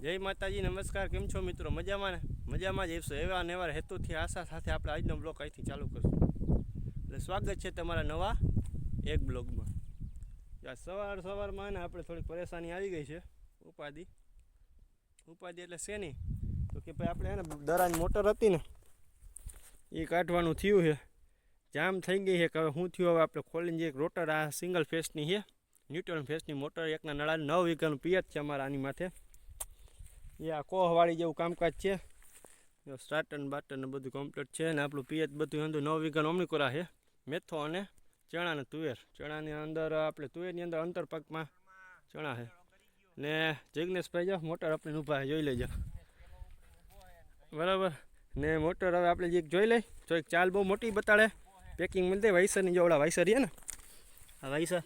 જય માતાજી, નમસ્કાર. કેમ છો મિત્રો? મજામાં ને? મજામાં જ આવશો એવા ને એવા હેતુથી આશા સાથે આપણે આજનો બ્લોક અહીંથી ચાલુ કરશું. એટલે સ્વાગત છે તમારા નવા એક બ્લોગમાં. સવાર સવારમાં ને આપણે થોડીક પરેશાની આવી ગઈ છે. ઉપાધિ. ઉપાધિ એટલે શેની? તો કે ભાઈ આપણે એને ને દરાની મોટર હતી ને, એ કાઢવાનું થયું છે. જામ થઈ ગઈ છે કે હવે શું થયું? હવે આપણે ખોલીને જે એક રોટર આ સિંગલ ફેસની છે, ન્યુટ્રલ ફેસની મોટર, એકના નળા નવ વીઘાનું પિયત છે અમારા આની માથે. એ આ કોહવાળી જેવું કામકાજ છે. જો સ્ટાર્ટર બાટર બધું કમ્પ્લીટ છે ને આપણું પિયત બધું અંદર નવ વીઘા અમની કોરા છે. મેથો અને ચણા ને તુવેર. ચણાની અંદર આપણે તુવેરની અંદર અંતર પાકમાં ચણા છે. ને જિગ્નેશભાઈ જો, મોટર આપણે ઊભા જોઈ લેજો. બરાબર? ને મોટર હવે આપણે જે જોઈ લઈ, તો એક ચાલ બહુ મોટી બતાડે. પેકિંગ મળી દે વાઇસરની જો ઓલા વાઇસર છે ને? આ વાઇસર.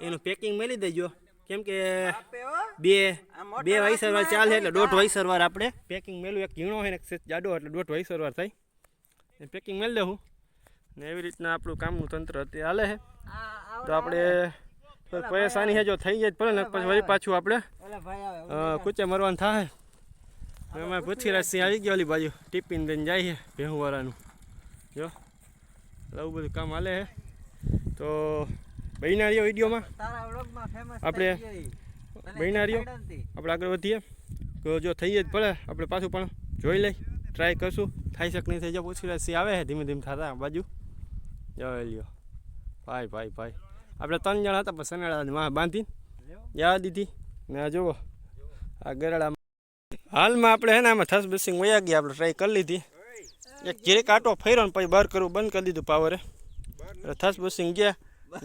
એનું પેકિંગ મળી દેજો કેમ કે બે બે વાઇસર સરવાર ચાલે એટલે દોઢ વાઇસર સરવાર આપણે. પેકિંગ મેલું એક ઝીણો હોય ને એક જાડો એટલે દોઢ વાઇસર સરવાર થાય એ પેકિંગ મેળ દેવું ને એવી રીતના આપણું કામનું તંત્ર અત્યારે હાલે છે તો આપણે પરેશાની છે જો થઈ જાય પડે ભલે ને પછી વળી પાછું આપણે કૂચે મરવાનું થાય. એમાં પૃથ્વીરાજ સિંહ આવી ગયો ઓલી બાજુ ટિફિન દઈને જાય છે ભેહુવાળાનું. જો આવું બધું કામ હાલે છે તો બહેના રહ્યો વિડીયોમાં આપણે બહેના રહ્યો. આપણે આગળ વધીએ. તો જો થઈએ જ પડે આપણે પાછું પણ જોઈ લઈ. ટ્રાય કરશું. થાય શક નહીં થઈ જાય પૃથ્વીરાજ સિંહ આવે છે ધીમે ધીમે થતા. બાજુ. જવા લ્યો. ભાઈ ભાઈ ભાઈ. આપણે ત્રણ જણા હતા પણ સનાળાની માં બાંધી જવા દીધી. ને આ જુઓ. આ ગરડા હાલમાં આપણે હે ને આમાં થસ બસિંગ વયા ગયા. આપણે ટ્રાય કરી લીધી. એક ઘેરે કાંટો ફેર્યો ને પછી બહાર કરવું બંધ કરી દીધું પાવરે થસ બસિંગ ગયા.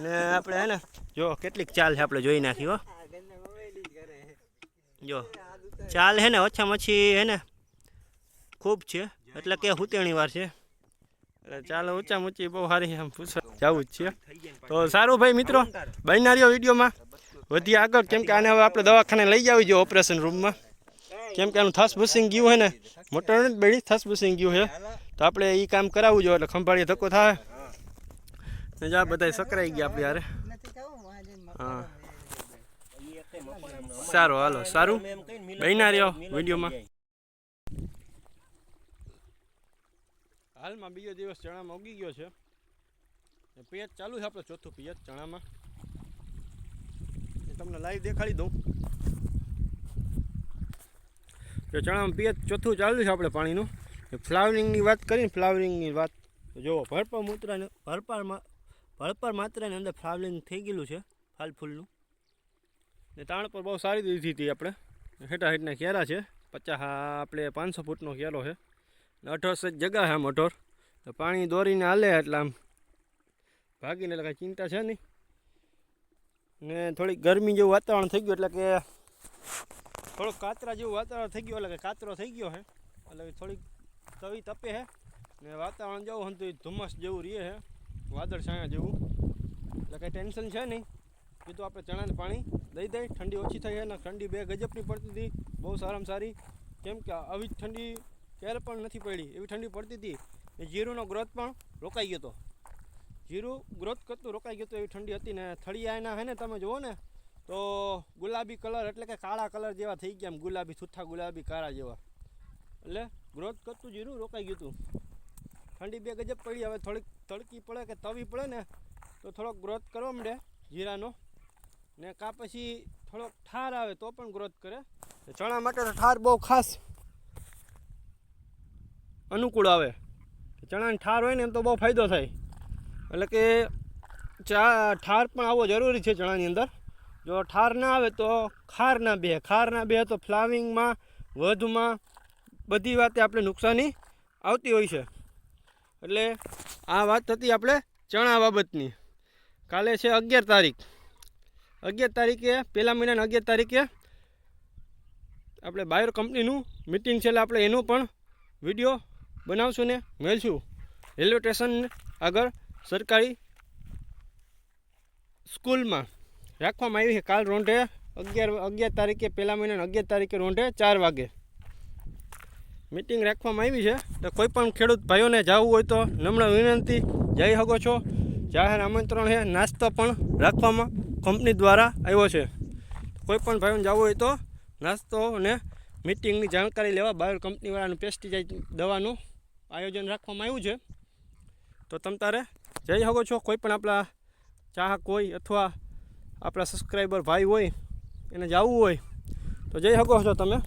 ને આપણે હે ને જો કેટલીક ચાલ છે આપણે જોઈ નાખી હો. જો ચાલ હે ને ઓછામાં ઓછી હે ને ખૂબ છે. એટલે કે હુતેણી વાર છે. એટલે ચાલ ઓછામાં ઓછી બહુ સારી આમ પૂછવા જવું જ છે. તો સારું ભાઈ મિત્રો બનનારીઓ વિડીયોમાં. વધી આગળ કેમ કે આને હવે આપણે દવાખાને લઈ જવી જોઈએ ઓપરેશન રૂમમાં. કેમ કે આનું થસ ભૂસિંગ ગયું હોય ને મોટર નથી બેડી થસ ભૂસિંગ ગયું છે તો આપણે એ કામ કરાવવું જોઈએ એટલે ખંભાળીએ ધક્કો થાય. ને જા બધા સકરાઈ ગયા આપણે યારે હા. સારું, હાલો, સારું? બહેના રહ્યો વિડીયોમાં. હાલમાં બીજો દિવસ ચણામાં ઉગી ગયો છે. પિયત ચાલુ છે આપણે ચોથું પિયત ચણામાં. એ તમને લાઈવ દેખાડી દઉં. તો ચણામાં પિયત ચોથું ચાલુ છે આપણે પાણીનું. ફ્લાવરિંગની વાત કરીને ફ્લાવરિંગની વાત. જુઓ ભરપર મૂત્રાને ભરપરમાં ભરપર માત્રાની અંદર ફ્લાવરિંગ થઈ ગયેલું છે ફાલ ફૂલનું. ને તાણ પર બહુ સારી દીધી હતી આપણે. હેઠા હેઠના ક્યારા છે. પચાસ આપણે પાંચસો ફૂટનો ક્યારો છે. ને અઢાર સેજ જગા છે આમ અઢોર તો પાણી દોરીને હાલે એટલે આમ ભાગીને એટલે કાંઈ ચિંતા છે નહીં. ને થોડીક ગરમી જેવું વાતાવરણ થઈ ગયું એટલે કે થોડુંક કાતરા જેવું વાતાવરણ થઈ ગયું એટલે કે કાતરો થઈ ગયો છે. એટલે થોડીક તવી તપે છે. ને વાતાવરણ જેવું હતું ધુમ્મસ જેવું રહે છે. વાદળ છાયા જેવું. એટલે કંઈ ટેન્શન છે નહીં. કીધું આપણે ચણાને પાણી દઈ દઈ. ઠંડી ઓછી થઈ અને ઠંડી બે ગજબની પડતી હતી. બહુ સારામાં સારી. કેમ કે આવી ઠંડી ક્યારે પણ નથી પડી. એવી ઠંડી પડતી હતી જીરુંનો ગ્રોથ પણ રોકાઈ ગયો હતો. જીરું ગ્રોથ કરતું રોકાઈ ગયું હતું, એવી ઠંડી હતી ને થળિયા એના હે ને, તમે જુઓ ને, તો ગુલાબી કલર એટલે કે કાળા કલર જેવા થઈ ગયા એમ, ગુલાબી છૂઠા ગુલાબી, કાળા જેવા. એટલે ગ્રોથ કરતું જીરું રોકાઈ ગયું હતું. ઠંડી બે ગજબ પડી. હવે થોડીક તડકી પડે કે તવી પડે ને, તો થોડોક ગ્રોથ કરવા માંડે જીરાનો. ને કા પછી થોડોક ઠાર આવે તો પણ ગ્રોથ કરે. ચણા માટે તો ઠાર બહુ ખાસ અનુકૂળ આવે. ચણાની ઠાર હોય ને એમ તો બહુ ફાયદો થાય. એટલે કે ચા, ઠાર પણ આવવો જરૂરી છે ચણાની અંદર. જો ઠાર ના આવે તો ખાર ના બે ખાર ના બે તો ફ્લાવિંગમાં, વધમાં બધી વાતે આપણે નુકસાની આવતી હોય છે. એટલે આ વાત હતી આપણે ચણા બાબતની. કાલે છે અગિયાર તારીખ. અગિયાર તારીખે પહેલા મહિનાના અગિયાર તારીખે આપણે બાયર કંપનીનું મિટિંગ છે એટલે આપણે એનું પણ વીડિયો બનાવશું ને મેળશું. રેલવે સ્ટેશન આગળ સરકારી સ્કૂલમાં રાખવામાં આવી છે. કાલ રોંઢે અગિયાર અગિયાર તારીખે પહેલા મહિનાના અગિયાર તારીખે રોંઢે ચાર વાગે મિટિંગ રાખવામાં આવી છે. તો કોઈ પણ ખેડૂત ભાઈઓને જવું હોય તો નમ્ર વિનંતી જઈ શકો છો. જાહેર આમંત્રણ છે. નાસ્તો પણ રાખવામાં કંપની દ્વારા આવ્યો છે. કોઈ પણ ભાઈઓને જવું હોય તો નાસ્તો અને મિટિંગની જાણકારી લેવા બાયો કંપનીવાળાનું પેસ્ટિસાઇડ દવાનું આયોજન રાખવામાં આવ્યું છે. તો તમ તારે જઈ શકો છો. કોઈ પણ આપણા ચાહક હોય અથવા આપણા સબસ્ક્રાઈબર ભાઈ હોય, એને જવું હોય, તો જઈ શકો છો તમે.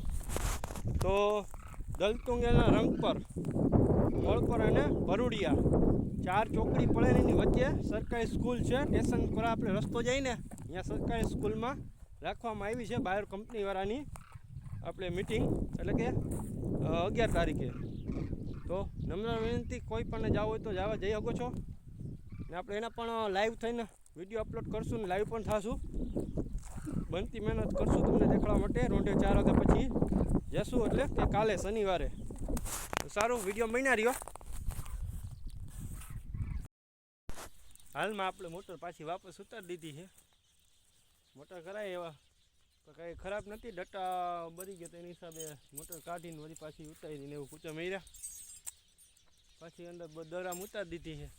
તો દલતુંગેના રંગ પર મોળપર અને ભરૂડિયા. ચાર ચોકડી પડે વચ્ચે સરકારી સ્કૂલ છે. સ્ટેશન પર આપણે રસ્તો જઈને અહીંયા સરકારી સ્કૂલમાં રાખવામાં આવી છે. બાયર કંપનીવાળાની આપણે મિટિંગ એટલે કે અગિયાર તારીખે. તો નમ્ર વિનંતી, કોઈ પણ જાવ હોય તો જવા જઈ શકો છો. ને આપણે એના પણ લાઈવ થઈને વીડિયો અપલોડ કરશું ને લાઈવ પણ થશું. બનતી મહેનત કરશું તમને દેખાડવા માટે. રોંઢે ચાર વાગ્યા પછી જશું એટલે કે કાલે શનિવારે. સારું વીડિયો મહિના રહ્યો. હાલમાં આપણે મોટર પાછી વાપસ ઉતારી દીધી છે. મોટર કરાય એવા. તો કાંઈ ખરાબ નથી ડટ્ટા બરી ગયો તેની હિસાબે મોટર કાઢીને વળી પાછી ઉતારીને એવું કૂચા મર્યા. પાછી અંદર દરામ ઉતારી દીધી છે.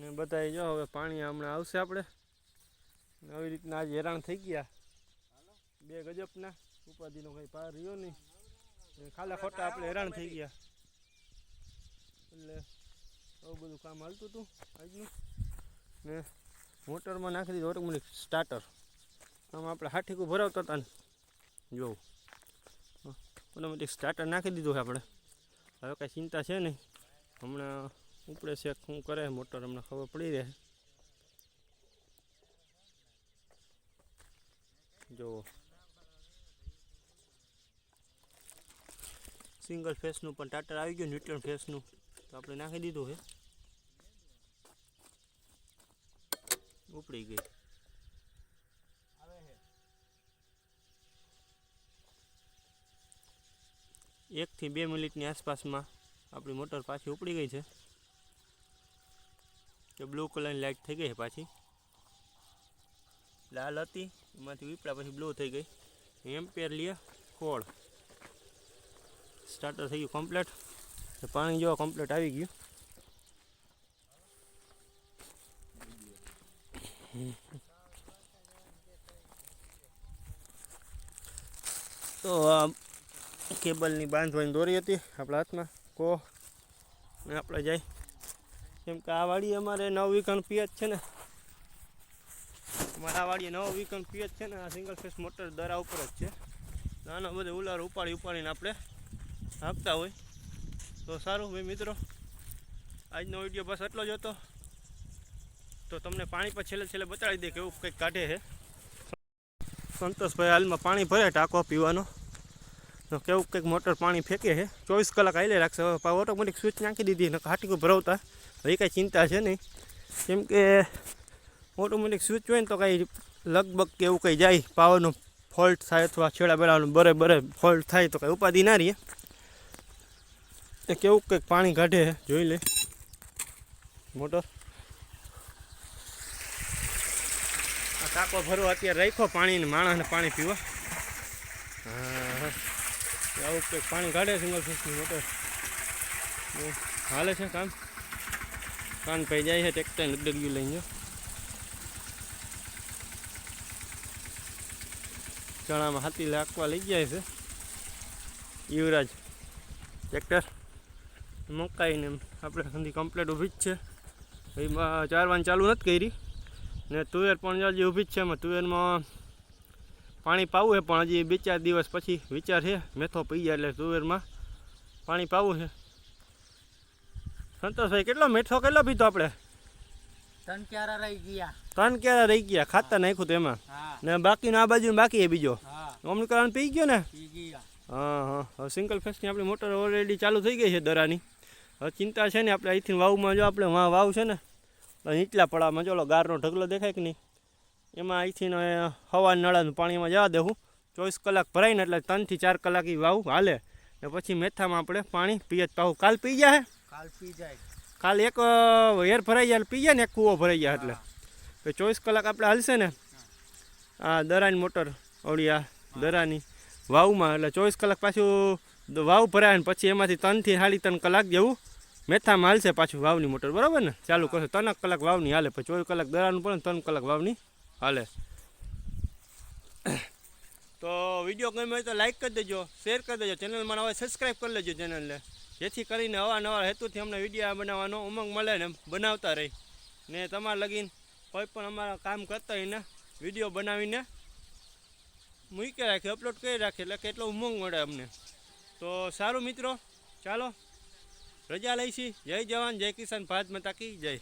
ને બધા જો, હવે પાણી હમણાં આવશે આપણે. આવી રીતના આજે હેરાન થઈ ગયા. બે ગજબના. ઉપાધિનો કંઈ પાર રહ્યો નહીં. ખાલા ખોટા આપણે હેરાન થઈ ગયા. એટલે આવું બધું કામ હાલતું હતું આજનું ને મોટરમાં નાખી દીધું ઓટોમેટિક સ્ટાર્ટર આમ આપણે હાઠીકું ભરાવતા હતા ને. જોવું. ઓટોમેટિક સ્ટાર્ટર નાખી દીધું છે આપણે. હવે કાંઈ ચિંતા છે નહીં. હમણાં ઉપડે છે, શું કરે મોટર, હમણાં ખબર પડી રહે. જુઓ સિંગલ ફેસનું પણ ટાટર આવી ગયું, ન્યુટ્રલ ફેસનું. તો આપણે નાખી દીધું છે. ઉપડી ગઈ. એકથી બે મિનિટની આસપાસમાં આપણી મોટર પાછી ઉપડી ગઈ છે. કે બ્લુ કલરની લાઇટ થઈ ગઈ છે પાછી. લાલ હતી, એમાંથી ઉપડા પછી બ્લુ થઈ ગઈ. એમ્પેર લે કોળ સ્ટાર્ટર થઈ ગયું કમ્પ્લેટ. પાણી જો કમ્પ્લીટ આવી ગયું. તો આ કેબલની બાંધવાની દોરી હતી આપણા હાથમાં, કો. ને આપણે જાય કેમ કે આ વાડી અમારે નવ વીકણ પિયત છે ને. અમારા વાડીએ નવ વીકણ પિયત છે ને, આ સિંગલ ફેસ મોટર દરા ઉપર જ છે. નાના બધે ઉલાર ઉપાડી ઉપાડીને આપણે હાંકતા હોય. તો સારું ભાઈ મિત્રો. આજનો વીડિયો બસ એટલો જ હતો. તો તમને પાણી પર છેલ્લે છેલ્લે બતાડી દે કેવું કંઈક કાઢે છે. સંતોષભાઈ હાલમાં પાણી ભરે ટાંકો પીવાનો. તો કેવું કંઈક મોટર પાણી ફેંકે છે. ચોવીસ કલાક આવીને રાખશે. હવે ઓટોમેટિક સ્વિચ નાખી દીધી. ને હાટીકું ભરાવતા. હવે કાંઈ ચિંતા છે નહીં. કેમ કે ઓટોમેટિક સ્વિચ હોય ને તો કાંઈ લગભગ કે એવું કંઈ જાય. પાવરનો ફોલ્ટ થાય અથવા છેડા બેડાનું બરે બરે ફોલ્ટ થાય તો કાંઈ ઉપાધિ ના રહીએ એ કેવું કંઈક પાણી કાઢે જોઈ લે. મોટર. આ કાકો ભરવા અત્યારે રાખ્યો પાણીને માણસને પાણી પીવા. આવું કંઈક પાણી કાઢે સિંગલ ફેસની મોટર. હાલે છે કામ. કાન પઈ જાય છે ટેક્ટર ડગડ્યું લઈને ચણામાં હાથી લાકવા લઈ જાય છે. યુવરાજ, ટ્રેક્ટર. મુકાઈને આપણે સંધી કમ્પ્લેટ ઊભી જ છે. એમાં ચારવાની ચાલુ નથી કરી. ને તુવેર પણ હજી ઊભી જ છે. એમાં તુવેરમાં પાણી પાવું છે પણ હજી બે ચાર દિવસ પછી વિચાર છે મેથો પી જાય એટલે તુવેરમાં પાણી પાવું છે સંતોષભાઈ કેટલો મેથો કેટલો પીધો આપણે? ત્રણ ક્યારા રહી ગયા. ત્રણ ક્યારે રહી ગયા. ખાતા નાખ્યું તો એમાં. ને બાકીનો આ બાજુ બાકી એ બીજો. હા. અમલીકરણ પી ગયો ને? પી ગયા. હા હા. સિંગલ ફેસની આપણી મોટર ઓલરેડી ચાલુ થઈ ગઈ છે દરાની. હવે ચિંતા છે ને આપણે અહીંથી વાવમાં જો આપણે વાં વાવ છે ને નીચલા પડામાં જો ગારનો ઢગલો દેખાય કે નહીં એમાં અહીંથી હવા નળાનું પાણીમાં જવા દેવું ચોવીસ કલાક ભરાઈને એટલે ત્રણથી ચાર કલાક એ વાવ હાલે. ને પછી મેથામાં આપણે પાણી પીએ. જ પાવું કાલ પી જાય કાલ પી જાય. કાલ એક હેર ભરાઈ જાય એટલે પી જાય ને એક કૂવો ભરાઈ જાય એટલે. તો ચોવીસ કલાક આપણે હાલશે ને આ દરાની મોટર ઓળિયા દરાની વાવમાં. એટલે ચોવીસ કલાક પાછું વાવ ભરાય ને પછી એમાંથી ત્રણથી સાડી ત્રણ કલાક જેવું મેથામાં હાલશે પાછું વાવની મોટર, બરાબર ને? ચાલુ કરશે. ત્રણ કલાક વાવની હાલે, પછી ચોવીસ કલાક દરાનું પડે ત્રણ કલાક વાવની હાલે. તો વીડિયો ગમ્યો હોય તો લાઈક કરી દેજો શેર કરી દેજો. ચેનલમાં હવે સબસ્ક્રાઈબ કરી લેજો ચેનલને જેથી કરીને અવારનવાર હેતુથી અમને વીડિયો બનાવવાનો ઉમંગ મળે ને બનાવતા રહી. ને તમારે લગીન કોઈ પણ અમારા કામ કરતા હોય ને, વીડિયો બનાવીને મૂકી રાખીએ અપલોડ કરી રાખીએ એટલે કેટલો ઉમંગ મળે અમને. તો સારું મિત્રો, ચાલો. રજા લઈશી. જય જવાન જય કિસાન ભારત માતા કી જય.